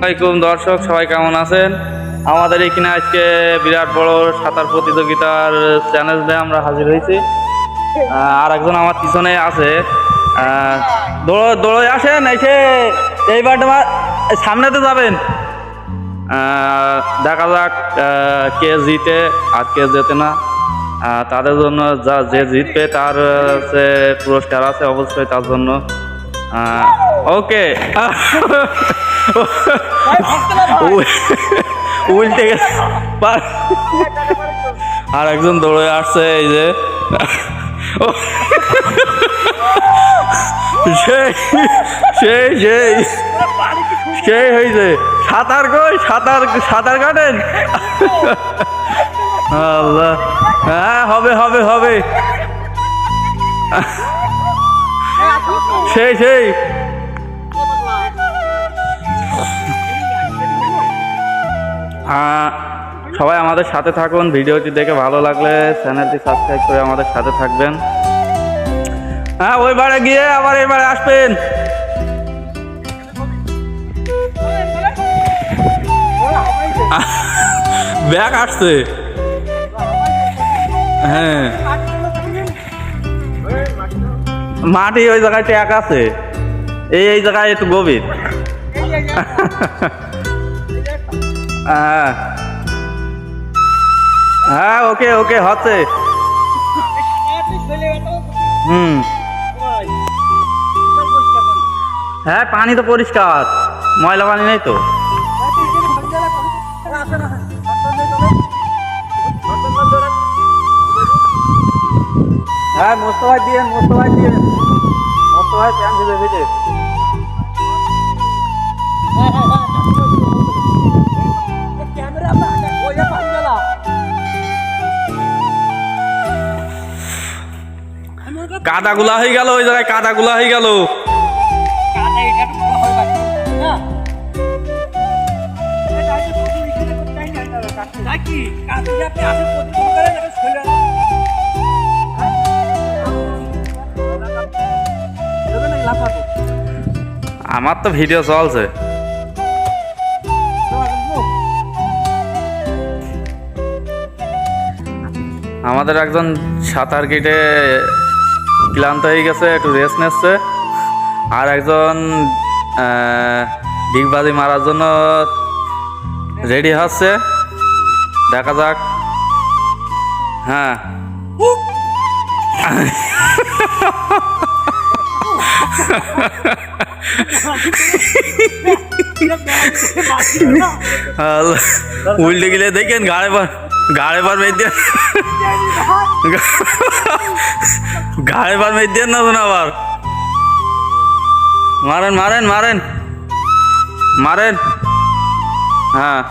আসসালামাইকুম দর্শক, সবাই কেমন আছেন? আমাদের এখানে আজকে বিরাট বড় সাঁতার প্রতিযোগিতার চ্যালেঞ্জ দিয়ে আমরা হাজির হয়েছি। আর একজন আমার পিছনে আছে। দৌড়, দৌড়ে আসেন, এসে এইবার তোমার সামনেতে যাবেন। দেখা যাক কে জিতে আর কে জেতে না। তাদের জন্য যা যে জিতবে তার যে পুরস্কার আছে অবশ্যই তার জন্য। ওকে। উল্টে গেছে আর একজন দৌড়ে আসছে এই যে সেই সেই সেই সেই হয়েছে সাঁতার কই সাঁতার সাঁতার কাটেন হ্যাঁ হবে হবে হবে সেই সেই সবাই আমাদের সাথে থাকুন, ভিডিওটি দেখে ভালো লাগলে চ্যানেলটি সাবস্ক্রাইব করে আমাদের সাথে থাকবেন। হ্যাঁ ওই বারে গিয়ে আবার এবারে আসবেন। ব্যাগ আসছে। হ্যাঁ। মাটি ওই জায়গায় ট্যাক আছে। এই জায়গায় একটু গভীর। হ্যাঁ হ্যাঁ ওকে ওকে, হচ্ছে। হুম। হ্যাঁ পানি তো পরিষ্কার। ময়লা পানি নেই তো। হ্যাঁ মোস্তফাই দিয়ে মোস্তফাই দিয়ে। মোস্তফাই প্যান ভিজে ভিজে কাদাগুলা হয়ে গেল ওই জায়গায় কাদা গুলা হয়ে গেল। আমার তো ভিডিও চলছে। আমাদের একজন সাঁতার কেটে ক্লান্ত হয়ে গেছে একটু রেস্ট নিচ্ছে। আর একজন আহ, ডিগবাজি মারার জন্য রেডি হচ্ছে। দেখা যাক। হ্যাঁ। উল্টে গেলে দেখেন গাড়ে পার গাড়ে পার মেয়ে গাড়ে পার মেয়ে দিয়ে না তো না আবার মারেন মারেন মারেন মারেন হ্যাঁ